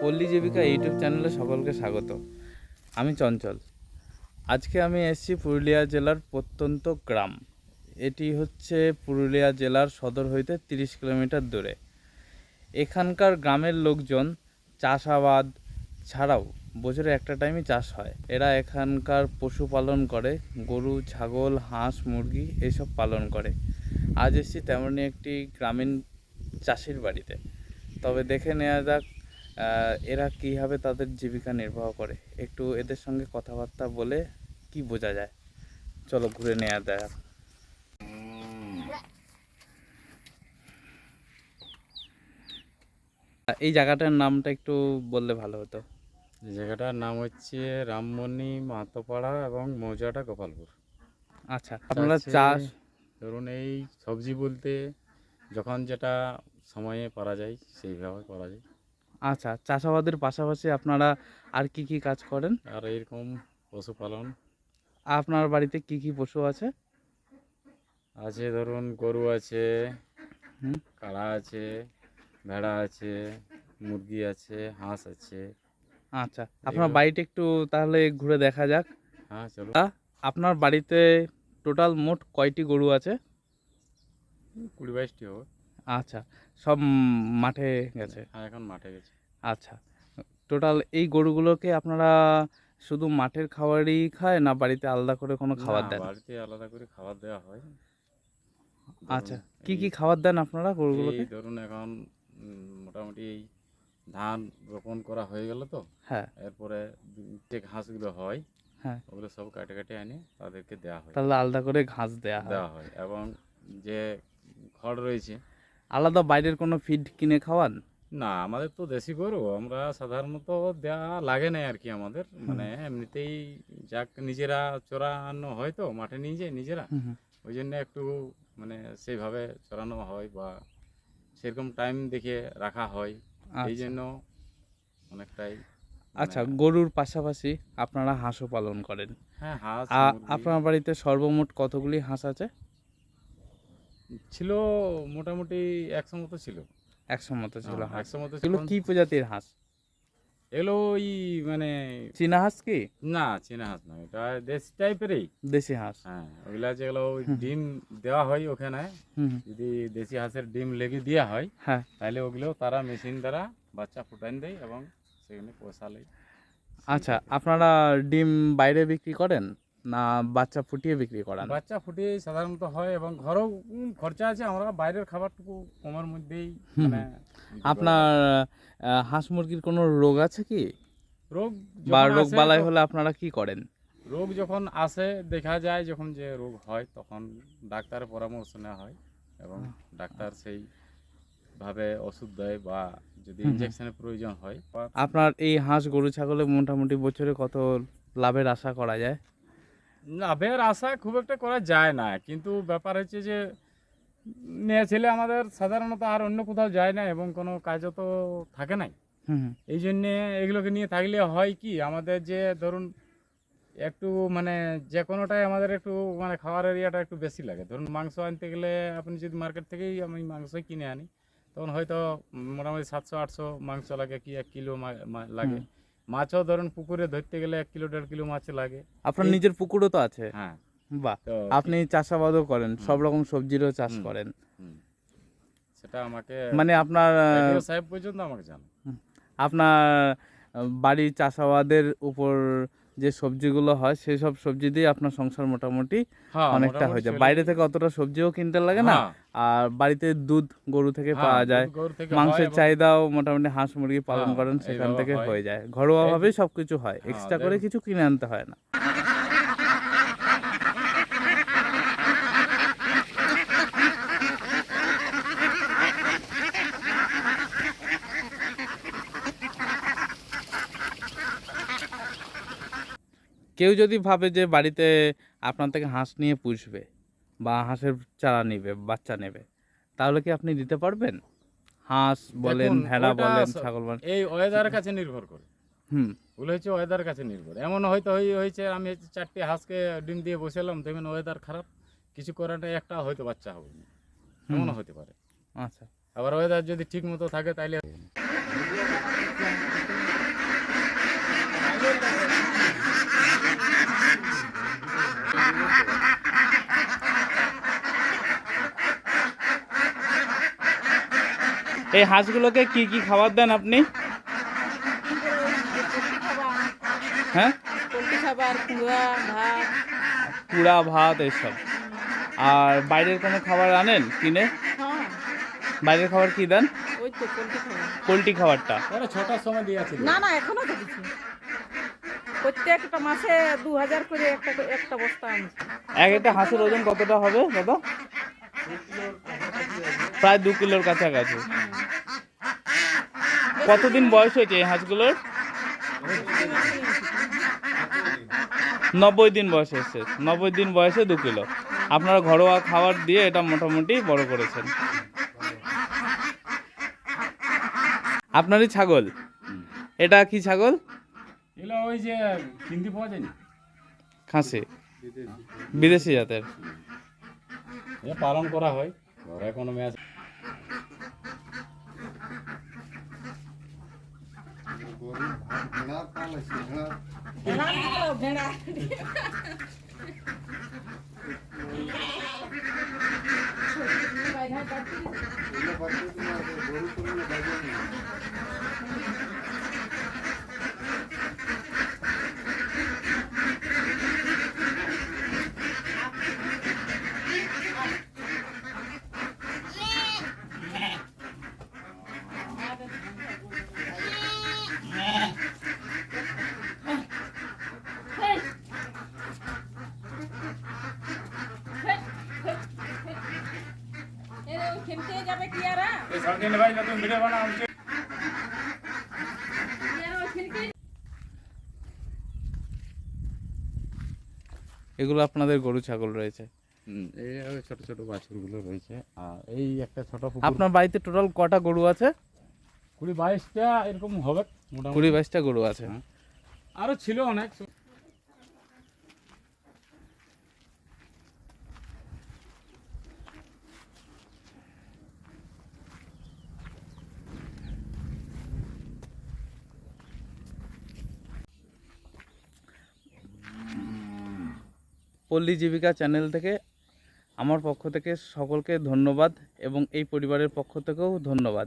পল্লী জীবিকা ইউটিউব চ্যানেলে সকলকে স্বাগত। আমি চঞ্চল। আজকে আমি এসেছি পুরুলিয়া জেলার প্রত্যন্ত গ্রাম। এটি হচ্ছে পুরুলিয়া জেলার সদর হইতে তিরিশ কিলোমিটার দূরে। এখানকার গ্রামের লোকজন চাষাবাদ ছাড়াও বছরে একটা টাইমই চাষ হয়। এরা এখানকার পশুপালন করে, গরু, ছাগল, হাঁস, মুরগি এসব পালন করে। আজ এসেছি তেমনই একটি গ্রামীণ চাষির বাড়িতে। তবে দেখে নেওয়া যাক এরা কীভাবে তাদের জীবিকা নির্বাহ করে? একটু এদের সঙ্গে কথাবার্তা বলে কি বোঝা যায়? চলো ঘুরে নেওয়া যাক। এই জায়গাটার নামটা একটু বললে ভালো হতো। এই জায়গাটার নাম হচ্ছে রামমণি মাহাতোপাড়া এবং মৌজাটা গোপালপুর। আচ্ছা আপনারা চাষ ধরুন এই সবজি বলতে যখন যেটা সময়ে পারা যায় সেইভাবে করা যায়। আচ্ছা চাষাবাদের পাশাপাশি আপনারা আর কি কি কাজ করেন? আর এরকম পশুপালন। আপনার বাড়িতে কি কি পশু আছে? আছে ধরুন গরু আছে। কাড়া আছে ভেড়া আছে মুরগি আছে হাঁস আছে। আচ্ছা আপনার বাড়িটা একটু তাহলে ঘুরে দেখা যাক। হ্যাঁ চলো আপনার বাড়িতে টোটাল মোট কয়টি গরু আছে? কুড়ি বাইশটি হবে। আচ্ছা সব মাঠে গেছে? হ্যাঁ এখন মাঠে গেছে। আচ্ছা টোটাল এই গরুগুলোকে আপনারা শুধু মাঠের খাবারই খায় না বাড়িতে আলাদা করে কোনো খাবার দেন? বাড়িতে আলাদা করে খাবার দেওয়া হয়। আচ্ছা কি কি খাবার দেন আপনারা গরুগুলোকে? ধরুন এখন মোটামুটি এই ধান রোপণ করা হয়ে গেল তো। হ্যাঁ। এরপরে যে ঘাসগুলো হয় হ্যাঁ। ওগুলো সব কাটে কাটে এনে তাদেরকে দেওয়া হয়। তাহলে আলাদা করে ঘাস দেওয়া হয়। দেওয়া হয় এবং যে খড় রয়েছে আলাদা বাইরের কোনো ফিড কিনে খাওয়ান? না আমাদের তো দেশি গরু আমরা সাধারণত দেওয়া লাগে না আর কি আমাদের। মানে এমনিতেই যাক নিজেরা চড়ানো হয় তো মাঠে নিয়ে যায় নিজেরা। ওই জন্য একটু মানে সেইভাবে চড়ানো হয় বা সেরকম টাইম দেখে রাখা হয়। এই আচ্ছা। জন্য অনেকটাই আচ্ছা মানে- গরুর পাশাপাশি আপনারা হাঁসও পালন করেন। হ্যাঁ হাঁস আপনার বাড়িতে সর্বমোট কতগুলি হাঁস আছে? ছিল মোটামুটি একশো মতো ছিল। একশো মতো ছিল হ্যাঁ, একশো মতো ছিল। কি প্রজাতির হাঁস? এগুলো ওই মানে চীনা হাঁস কি? না চীনা হাঁস না এটা দেশি টাইপেরই। দেশি হাঁস। হ্যাঁ ওইগুলা যেগুলো ওই ডিম দেওয়া হয় ওখানে। যদি দেশি হাঁসের ডিম লেগে দেওয়া হয় হ্যাঁ। তাহলে ওগুলো তারা মেশিন দ্বারা বাচ্চা ফুটান দেয় এবং সেখানে পয়সা লেয় আচ্ছা আপনারা ডিম বাইরে বিক্রি করেন? না বাচ্চা ফুটিয়ে বিক্রি করান বাচ্চা ফুটিয়ে সাধারণত হয় এবং ঘরেও খরচা আছে আমরা বাইরের খাবারটুকু কমের মধ্যেই মানে আপনার হাঁস মুরগির কোনো রোগ আছে কি? রোগ বা রোগ বালাই হলে আপনারা কি করেন? রোগ যখন আসে দেখা যায় যখন যে রোগ হয় তখন ডাক্তারের পরামর্শ নেওয়া হয় এবং ডাক্তার সেই ভাবে ওষুধ দেয় বা যদি হুম। প্রয়োজন হয় আপনার এই হাঁস গরু ছাগলে মোটামুটি বছরে কত লাভের আশা করা যায়? লাভের আশা খুব একটা করা যায় না। কিন্তু ব্যাপার হচ্ছে যে মেয়ে ছেলে আমাদের সাধারণত আর অন্য কোথাও যায় না এবং কোনো কাজও তো থাকে নাই। এই জন্যে এগুলোকে নিয়ে থাকলে হয় কি আমাদের যে ধরুন একটু মানে যে কোনোটাই আমাদের একটু মানে খাওয়ার এরিয়াটা একটু বেশি লাগে। ধরুন মাংস আনতে গেলে আপনি যদি মার্কেট থেকেই আমি মাংসই কিনে আনি তখন হয়তো মোটামুটি সাতশো আটশো মাংস লাগে কি এক কিলো লাগে। মাছও ধরুন পুকুরে ধরতে গেলে এক কিলো দেড় কিলো মাছ লাগে। আপনার নিজের পুকুরও তো আছে। হ্যাঁ। বাহ আপনি চাষাবাদও করেন সব রকম সবজিরও চাষ করেন। সেটা আমাকে মানে আপনার সাহেব পর্যন্ত আমাকে জানো আপনার বাড়ি বাড়ির চাষাবাদের উপর যে সবজিগুলো হয় সেই সব সবজি দিয়ে আপনার সংসার মোটামুটি হ্যাঁ অনেকটা হয়ে যায়। বাইরে থেকে অতটা সবজিও কিনতে লাগে না। হ্যাঁ, আর বাড়িতে দুধ গরু থেকে হ্যাঁ, পাওয়া যায়। মাংসের চাহিদাও মোটামুটি হাঁস মুরগি পালন করেন সেখান থেকে হয়ে। যায়। ঘরোয়া ভাবেই সবকিছু হ্যাঁ, এক্সট্রা করে কিছু কিনে আনতে হয় না। কেউ যদি ভাবে যে বাড়িতে আপনার থেকে হাঁস নিয়ে পুষবে বা হাঁসের চারা নেবে বাচ্চা নেবে তাহলে কি আপনি দিতে পারবেন? হাঁস বলেন ভেড়া বলেন ছাগল বলেন। এই ওয়েদারের কাছে নির্ভর করে। হুম। ওগুলো হচ্ছে ওয়েদার কাছে নির্ভর। এমন হয়তো হয়েছে আমি চারটে হাঁসকে ডিম দিয়ে বসালাম দেখবেন ওয়েদার খারাপ। কিছু করাটা একটা হয়তো বাচ্চা হবে। না। এমনও হতে পারে। আচ্ছা। আবার ওয়েদার যদি ঠিক মতো থাকে তাইলে এই হাঁসগুলোকে কি কি খাবার দেন আপনি? হ্যাঁ? কুড়া ভাত। এইসব। আর বাইরের কোনো খাবার আনেন কিনে? হ্যাঁ। বাইরের খাবার কি দেন? পোলট্রি খাবারটা। ছটার সময় দিয়েছিল। না না এখনও তো প্রত্যেকটা মাসে দু হাজার করে একটা একটা বস্তা আনছি। এক একটা হাঁসের ওজন কতটা হবে দাদা? প্রায় দু কিলোর কাছাকাছি। কতদিন বয়স হয়েছে এই হাঁসগুলোর? নব্বই দিন বয়স হয়েছে। নব্বই দিন বয়সে দু কিলো। আপনারা ঘরোয়া খাবার দিয়ে এটা মোটামুটি বড় করেছেন। আপনারই ছাগল? এটা কি ছাগল? এগুলো ওই যে কিনতে পাওয়া যায় না? খাসি। বিদেশি জাতের। পালন করা হয়। ঘরে কোনো ম্যাচ ગોળી ભેળા કાલે સિંગા ભેળા કાલે ભેળા ભાઈ ના કાટી એટલે પછી ગોળી તમને ભાગ્યા નહીં ভাই নতুন ভিডিও বানাও এগুলো আপনাদের গরু ছাগল রয়েছে? এই ছোট ছোট বাছুরগুলো রয়েছে। আর এই একটা ছোট আপনার বাড়িতে টোটাল কটা গরু আছে? কুড়ি বাইশটা এরকম হবে কুড়ি বাইশটা গরু আছে। হ্যাঁ। আরও ছিল অনেক। পল্লী জীবিকা চ্যানেল থেকে আমার পক্ষ থেকে সকলকে ধন্যবাদ এবং এই পরিবারের পক্ষ থেকেও ধন্যবাদ।